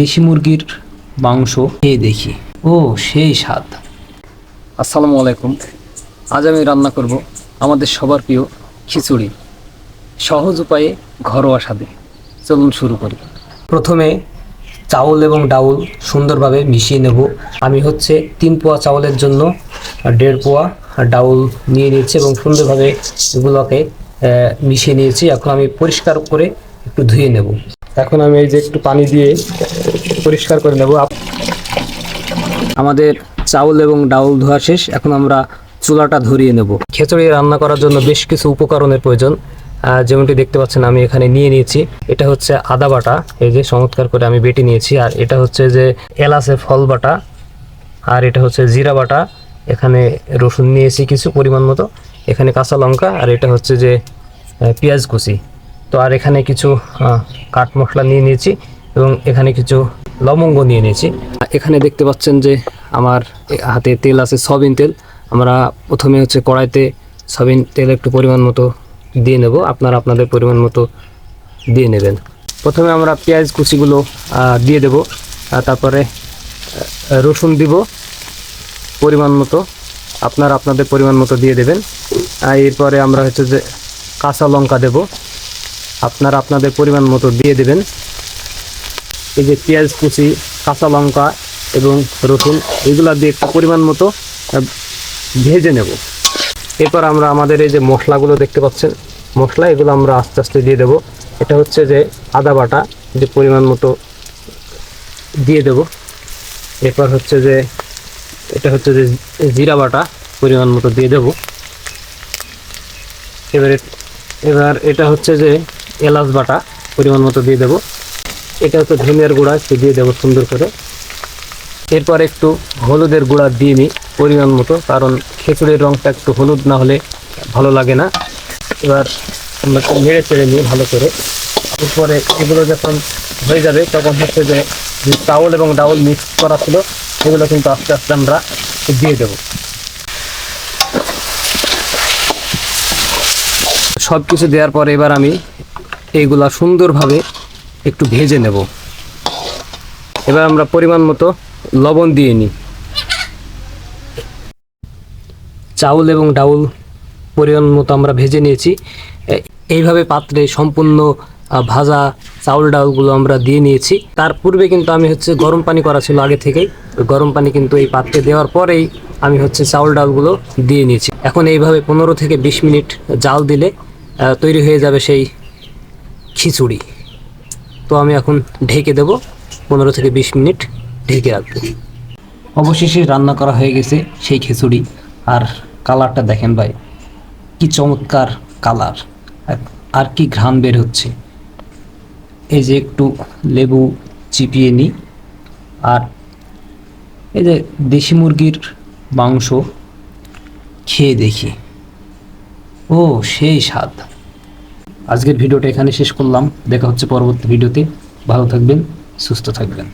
দেশি মুরগির মাংস খেয়ে দেখি। ও, সেই স্বাদ। আসসালামু আলাইকুম। আজ আমি রান্না করব আমাদের সবার প্রিয় খিচুড়ি। সহজ উপায়ে ঘরোয়া স্বাদে। চলুন শুরু করি। প্রথমে চাউল এবং ডাউল সুন্দরভাবে মিশিয়ে নেব। আমি হচ্ছে তিন পোয়া চাউলের জন্য দেড় পোয়া ডাউল নিয়ে নিয়েছি এবং সুন্দরভাবে এগুলোকে মিশিয়ে নিয়েছি। এখন আমি পরিষ্কার করে একটু ধুয়ে নেব। এখন আমি এই যে একটু পানি দিয়ে পরিষ্কার করে নেব। আপ- আমাদের চাউল এবং ডাউল ধোয়া শেষ এখন আমরা চুলাটা ধরিয়ে নেব। খিচুড়ি রান্না করার জন্য বেশ কিছু উপকরণের প্রয়োজন। যেমনটি দেখতে পাচ্ছেন আমি এখানে নিয়ে নিয়েছি। এটা হচ্ছে আদা বাটা এই যে চমৎকার করে আমি বেটে নিয়েছি। আর এটা হচ্ছে যে এলাচে ফল বাটা আর এটা হচ্ছে জিরা বাটা। এখানে রসুন নিয়েছি কিছু পরিমাণ মতো। এখানে কাঁচা লঙ্কা আর এটা হচ্ছে যে পেঁয়াজ কুচি। তো আর এখানে কিছু কাঠ মশলা নিয়ে নিয়েছি এবং এখানে কিছু লবঙ্গ নিয়ে নিয়েছি এখানে দেখতে পাচ্ছেন যে আমার হাতে তেল আছে সয়াবিন তেল। আমরা প্রথমে হচ্ছে কড়াইতে সয়াবিন তেল একটু পরিমাণ মতো দিয়ে নেব। আপনারা আপনাদের পরিমাণ মতো দিয়ে নেবেন। প্রথমে আমরা পেঁয়াজ কুচিগুলো দিয়ে দেব। তারপরে রসুন দিব। পরিমাণ মতো, আপনারা আপনাদের পরিমাণ মতো দিয়ে দেবেন। এরপরে আমরা হচ্ছে যে কাঁচা লঙ্কা দেব। আপনারা আপনাদের পরিমাণ মতো দিয়ে দেবেন। এই যে পেঁয়াজ, কুচি, কাঁচা লঙ্কা এবং রসুন, এগুলা দিয়ে একটু পরিমাণ মতো ভেজে নেব। এরপর আমরা আমাদের এই যে মশলাগুলো দেখতে পাচ্ছেন, মশলা এগুলো আমরা আস্তে আস্তে দিয়ে দেব। এটা হচ্ছে যে আদা বাটা, যে পরিমাণ মতো দিয়ে দেব। এরপর হচ্ছে যে, এটা হচ্ছে যে জিরা বাটা, পরিমাণ মতো দিয়ে দেব। এবারে, এবার এটা হচ্ছে যে এলাচ বাটা, পরিমাণ মতো দিয়ে দেব। এটা হচ্ছে ধনিয়ার গুঁড়া দিয়ে দেবো সুন্দর করে। এরপর একটু হলুদের গুঁড়া দিয়ে নিই পরিমাণ মতো, কারণ খিচুড়ির রঙটা একটু হলুদ না হলে ভালো লাগে না। এবার আমরা নেড়ে চেড়ে নিই ভালো করে। এরপরে এগুলো যখন হয়ে যাবে, তখন হচ্ছে যে চাউল এবং ডাউল মিক্স করা ছিল, সেগুলো কিন্তু আস্তে আস্তে আমরা দিয়ে দেবো। সব কিছু দেওয়ার পরে এবার আমি এইগুলা সুন্দরভাবে একটু ভেজে নেব। এবার আমরা পরিমাণ মতো লবণ দিয়ে নিই। চাউল এবং ডাউল পরিমাণ মতো আমরা ভেজে নিয়েছি। এইভাবে পাত্রে সম্পূর্ণ ভাজা চাউল ডাউলগুলো আমরা দিয়ে নিয়েছি। তার পূর্বে কিন্তু আমি হচ্ছে গরম পানি করা ছিল আগে থেকেই। গরম পানি কিন্তু এই পাত্রে দেওয়ার পরেই আমি হচ্ছে চাউল ডাউলগুলো দিয়ে নিয়েছি। এখন এইভাবে পনেরো থেকে বিশ মিনিট জাল দিলে তৈরি হয়ে যাবে সেই খিচুড়ি। তো আমি এখন ঢেকে দেব। পনেরো থেকে বিশ মিনিট ঢেকে রাখব। অবশেষে রান্না করা হয়ে গেছে সেই খিচুড়ি। আর কালারটা দেখেন ভাই, কি চমৎকার কালার। আর কি ঘ্রাণ বের হচ্ছে। এই যে একটু লেবু চিপিয়ে নিই। আর এই যে দেশি মুরগির মাংস খেয়ে দেখি। ও, সেই স্বাদ। আজকের ভিডিওটা এখানে শেষ করলাম। দেখা হচ্ছে পরবর্তী ভিডিওতে। ভালো থাকবেন সুস্থ থাকবেন।